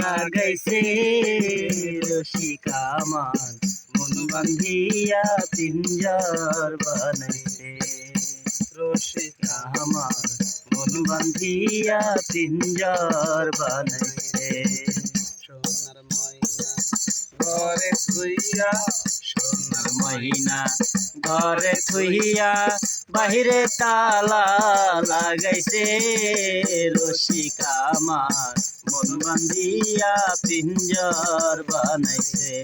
লাগাইছে রসিকা আমার। মন বান্ধিয়া পিঞ্জর বানাইছে। রসিকা আমার, মন বান্ধিয়া পিঞ্জর বানাইছে। সোনার ময়না ঘরে শুইয়া সোনার মহিনা ঘরে থুইয়া বাহিরে তালা লাগাইছে রসিকা আমার মন বান্ধিয়া পিঞ্জর বানাইছে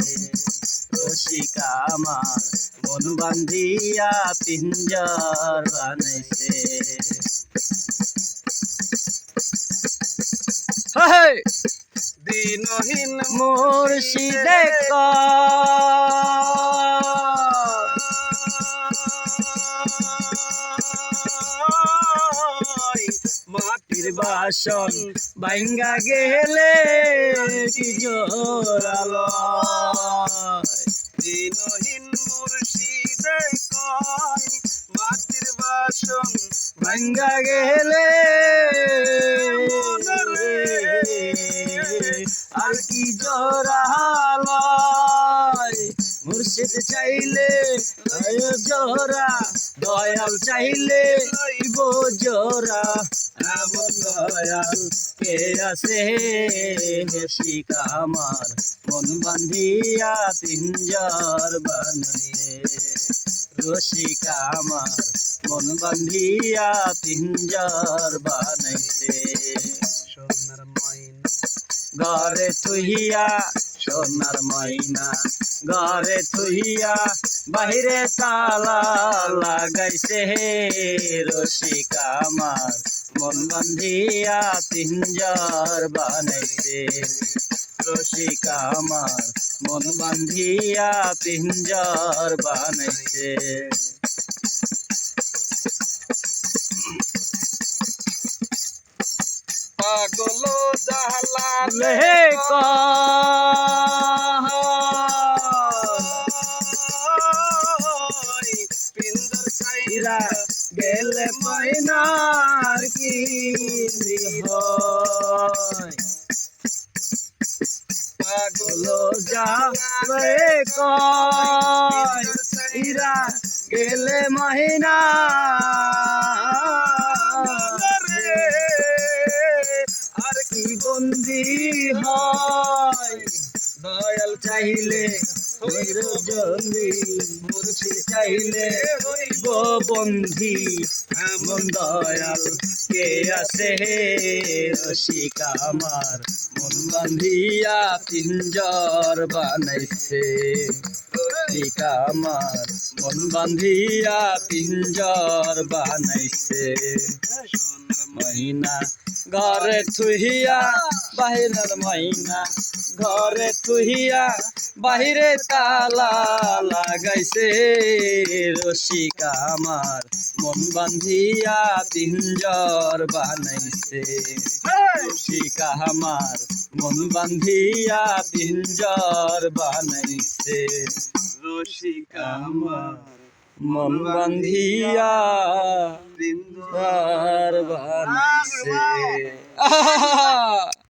রসিকা আমার মন বান্ধিয়া পিঞ্জর বানাইছে দিনহীন মুর্শিদে মাটির বাসন বাইঙ্গা গেলে কি জোরালো দিনহীন মুর্শিদে কয়, মাটির বাসন ভাঙ্গা গেলে আর কি জোরালো মুর্শিদ চাইলে জোরা দয়াল চাইলে লইব জোরা এমন দয়াল কে আছে শিকা আমার মন বান্ধিয়া পিঞ্জর বানিয়ে? রসিকা আমার মন বান্ধিয়া সোনার ময়না ঘরে তুহিয়া সোনার ময়না, ঘরে তুহিয়া বাহিরে তালা লাগাইছে হে রসিকা আমার। মন বান্ধিয়া পিঞ্জর বানাইছে রসিকা আমার, মন বান্ধিয়া পিঞ্জর বানাইছে পাগল জালালে পিন্দর ইরা চাইরা গেলে ময়নার কি হয় পাগল যাবে কয় ইরা গেলে মহিনা চাইলে মুর্শি চাইলে, হইব বন্ধি, এমন দয়াল কে আছে হে? রসিক আমার, মন বান্ধিয়া পিঞ্জর বানাইছে। রসিকা আমার। মন বান্ধিয়া পিঞ্জর বানাইছে। মহিনা ঘরে থুহিয়া বাহিরের মহিনা ঘরে থুহিয়া বাহিরে তালা লাগাইছে। রসিকা আমার, মন বান্ধিয়া পিঞ্জর বানাইছে। রসিকা আমার, মন বান্ধিয়া পিঞ্জর বানাইছে। রসিকা আমার। মন বান্ধিয়া বৃন্দার বানাইছে